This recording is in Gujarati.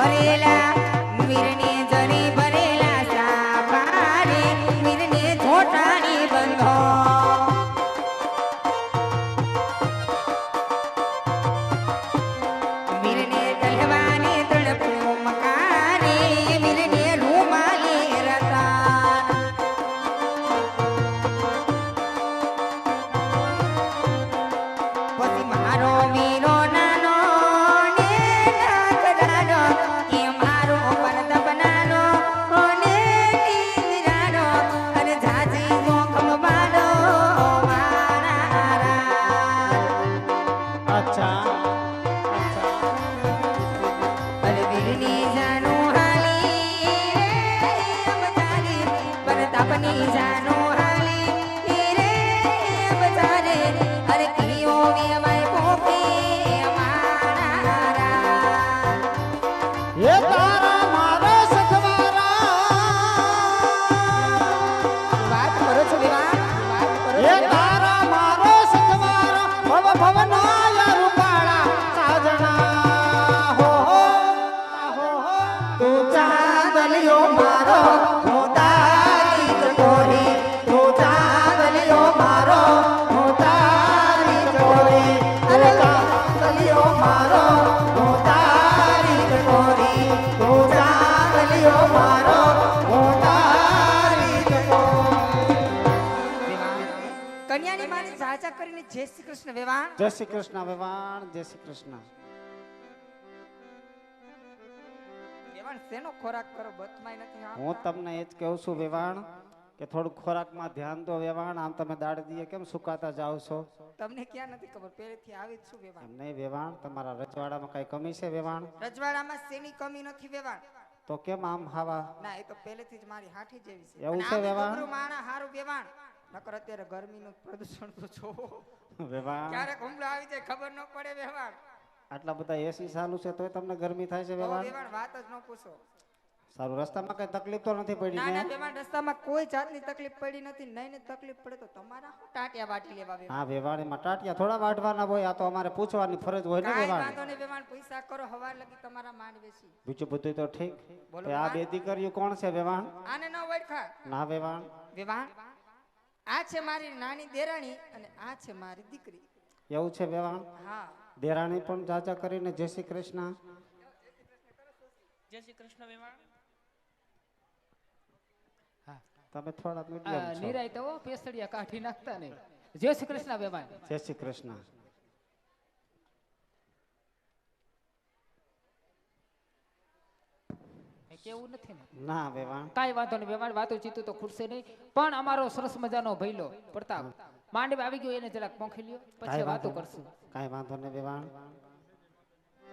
ભરેલા તું ચાંદલિયો મારો હું તારી ચકોરી તું ચાંદલિયો મારો હું તારી ચકોરી તું ચાંદલિયો મારો હું તારી ચકોરી તું ચાંદલિયો મારો હું તારી કન્યાની માને સાચા કરીને જય શ્રી કૃષ્ણ વેવાણ જય શ્રી કૃષ્ણ વેવાણ જય શ્રી કૃષ્ણ. વેવાણ શેનો ખોરાક કરો? બતમાય નથી હું તમને એ જ કહું છું વેવાણ કે થોડું ખોરાકમાં ધ્યાન દો વેવાણ આમ તમે દાડ દઈએ કેમ સુકાતા જાઓ છો? તમને ક્યાં નથી ખબર? પહેલેથી આવી જ છું વેવાણ. નહીં વેવાણ તમારા રજવાડામાં કઈ કમી છે વેવાણ? રજવાડામાં શેની કમી નથી વેવાણ? તો કેમ આમ હાવા? ના એ તો પહેલેથી જ મારી હાઠી જેવી છે. એવું છે વેવાણ? માણા હારું વેવાણ. નકર અત્યારે ગરમીનું પ્રદૂષણ તો છો વેવાણ? ક્યારેક હુમલો આવી જાય ખબર ન પડે વેવાણ. આટલા બધા એસી ચાલુ છે તોય તમને ગરમી થાય છે વેવાણ? વાત જ ન પૂછો. સારું રસ્તામાં કઈ તકલીફ તો નથી પડી ના ના? રસ્તામાં કોઈ જાતની તકલીફ પડી નથી નહીં ને તકલીફ પડે તો તમારા હું ટાટિયા વાટી લેવા વેવાણ? હા વેવાણ એમાં ટાટિયા થોડા વાટવાના હોય આ તો અમારે પૂછવાની ફરજ હોય ને કાંઈ વેવાણ? વાંધો નહીં વેવાણ પૈસા કરો હવાર લગી તમારા માંડ વેચી. બીજું બધું તો ઠીક. બોલો આ બે દીકરીઓ કોણ છે વેવાણ? આને ન ઓળખા. ના વેવાણ? વેવાણ? આ છે મારી નાની દેરાણી અને આ છે મારી દીકરી. એવું છે વેવાણ? હા. દેરાણી પણ જાજા કરીને જય શ્રી કૃષ્ણ. જય શ્રી કૃષ્ણ તમે થોડા મીડિયમ છો. નિરાય તો પેસડિયા કાઢી નાખતા નહીં. જય શ્રી કૃષ્ણ વેવાણ જય શ્રી કૃષ્ણ. કેવું નથી ને? ના વેવાણ કાંઈ વાંધો નહીં વેવાણ વાતો જીતું તો ખૂટશે નહીં. પણ અમારો સરસ મજાનો ભઈલો પ્રતાપ. માંડવે આવી ગયો એને જરાક પોંખી લ્યો પછી વાતો કરશું. કાંઈ વાંધો નહીં વેવાણ